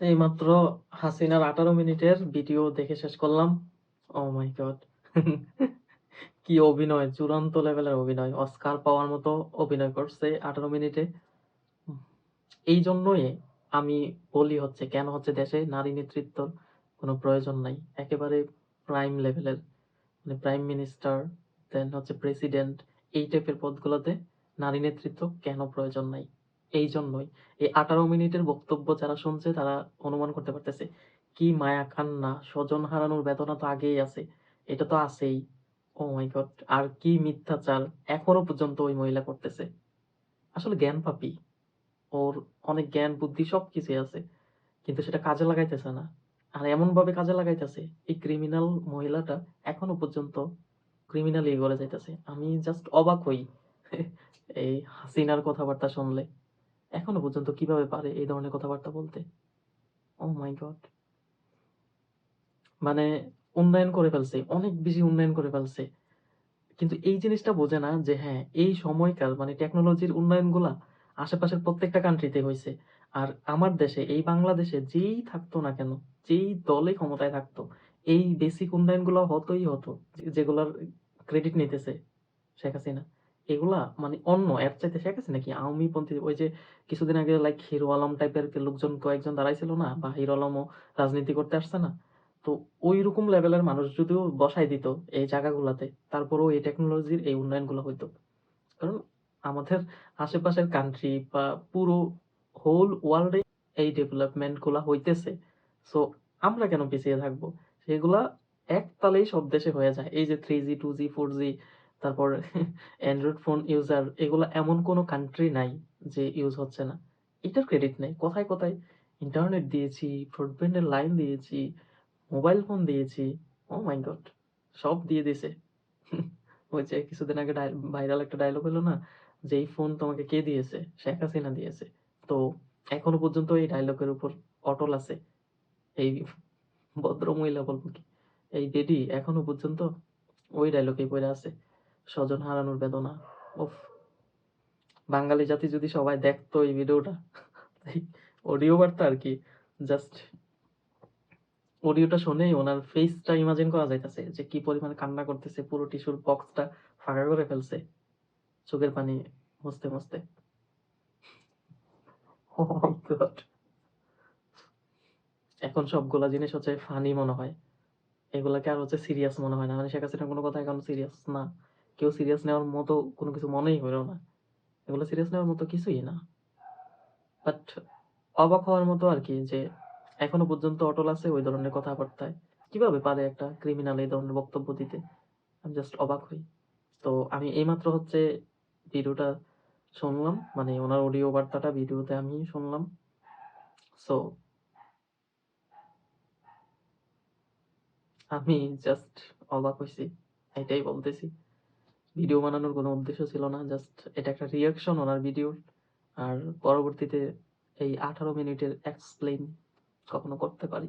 এইমাত্র হাসিনার আঠারো মিনিটের ভিডিও দেখে শেষ করলাম। ও মাই গড কি অভিনয়, চূড়ান্ত লেভেলের অভিনয়, অস্কার পাওয়ার মতো অভিনয় করছে আঠারো মিনিটে। এই জন্যই আমি বলি হচ্ছে, কেন হচ্ছে দেশে নারী নেতৃত্ব কোনো প্রয়োজন নাই। একেবারে প্রাইম লেভেলের মানে প্রাইম মিনিস্টার দেন হচ্ছে প্রেসিডেন্ট এই টাইপের পদগুলোতে নারী নেতৃত্ব কেন প্রয়োজন নাই? এই জন্যই এই আঠারো মিনিটের বক্তব্য যারা শুনছে, তারা অনুমান করতে পারতেছে, কি মায়া কান্না, স্বজন হারানোর বেদনা তো আগেই আছে, এটা তো আছেই। ও মাই গড, আর কি মিথ্যাচার, এখনও পর্যন্ত ওই মহিলা করতেছে। আসলে জ্ঞান পাপি। ওর অনেক জ্ঞান, বুদ্ধি সব কিছুই আছে, কিন্তু সেটা কাজে লাগাইতেছে না। আর এমন ভাবে কাজে লাগাইতেছে, এই ক্রিমিনাল মহিলাটা এখনও পর্যন্ত ক্রিমিনাল এগোলে যাইতেছে। আমি জাস্ট অবাক হই, এই হাসিনার কথাবার্তা শুনলে। এখনও পর্যন্ত কীভাবে পারে এই ধরনের কথাবার্তা বলতে? ও মাই গড মানে উন্নয়ন করে ফেলছে, অনেক বেশি উন্নয়ন করে ফেলছে। কিন্তু এই জিনিসটা বোঝে না যে হ্যাঁ এই সময়কার মানে টেকনোলজির উন্নয়নগুলা আশেপাশের প্রত্যেকটা কান্ট্রিতে হয়েছে। আর আমার দেশে, এই বাংলাদেশে যেই থাকতো না কেন, যেই দলে ক্ষমতায় থাকতো, এই বেসিক উন্নয়ন উন্নয়নগুলো হতোই হতো, যেগুলার ক্রেডিট নিতেছে শেখ হাসিনা। এগুলা মানে অন্য এর চাইতে শেখ হাসিনা কি আওয়ামী পন্থী ওই যে কিছুদিন আগে লাইক হিরো আলম টাইপের লোকজন কয়েকজন দাঁড়াইছিল না বা হিরো আলমও রাজনীতি করতে আসছে না? তো ওই রকম লেভেলের মানুষ যদিও বসাই দিত এই জায়গাগুলাতে, তারপরেও এই টেকনোলজির এই উন্নয়নগুলো হইতো। কারণ আমাদের আশেপাশের কান্ট্রি বা পুরো হোল ওয়ার্ল্ডে এই ডেভেলপমেন্টগুলা হইতেছে। সো আমরা কেন পিছিয়ে থাকব? সেগুলা এক তালেই সব দেশে হয়ে যায়। এই যে three G two G four G তারপর অ্যান্ড্রয়েড ফোন ইউজার এগুলা এমন কোনো কান্ট্রি নাই যে ইউজ হচ্ছে না। এটার ক্রেডিট নেই। কোথায় কোথায় ইন্টারনেট দিয়েছি ব্রডব্যান্ডের লাইন দিয়েছি মোবাইল ফোন দিয়েছি ও মাই গড সব দিয়ে দিয়েছে ওই যে কিছুদিন আগে ভাইরাল একটা ডায়লগ হলো না, যে এই ফোন তোমাকে কে দিয়েছে? শেখ হাসিনা দিয়েছে। তো এখনও পর্যন্ত এই ডায়লগের উপর অটল আছে। এই ভদ্র মহিলা বলব কি? এই বেডি এখনও পর্যন্ত ওই ডায়লগে পড়ে আছে। স্বজন হারানোর বেদনা। উফ। বাঙালি জাতি যদি সবাই দেখতো এই ভিডিওটা অডিও বার্তা আর কি জাস্ট অডিওটা শুনেই ওনার ফেসটা ইমাজিন করা যাইতেছে, যে কি পরিমাণে কান্না করতেছে, পুরো টিস্যুর বক্সটা ফাঁকা করে ফেলছে, চোখের পানি মুছতে মুছতে। Oh. এখন সবগুলা জিনিস হচ্ছে ফানি মনে হয়। এগুলাকে আর হচ্ছে সিরিয়াস মনে হয় না। মানে শেখ হাসিনার কোনো কথা এখন সিরিয়াস না। কেউ সিরিয়াস নেওয়ার মতো কোনো কিছু মনেই হলো না। এগুলো সিরিয়াস নেওয়ার মতো কিছুই না। বাট অবাক হওয়ার মতো আর কি যে, এখনও পর্যন্ত অটল আছে ওই ধরনের কথাবার্তায়। কীভাবে পারে একটা ক্রিমিনাল এই ধরনের বক্তব্য দিতে? আমি জাস্ট অবাক হই। তো আমি এইমাত্র হচ্ছে ভিডিওটা শুনলাম মানে ওনার অডিও বার্তাটা ভিডিওতে আমি শুনলাম। সো আমি জাস্ট অবাক হয়েছি এটাই বলতেছি। ভিডিও বানানোর কোনো উদ্দেশ্য ছিল না জাস্ট এটা একটা রিয়াকশন ওনার ভিডিওর আর পরবর্তীতে এই আঠারো মিনিটের এক্সপ্লেন কখনো করতে পারি।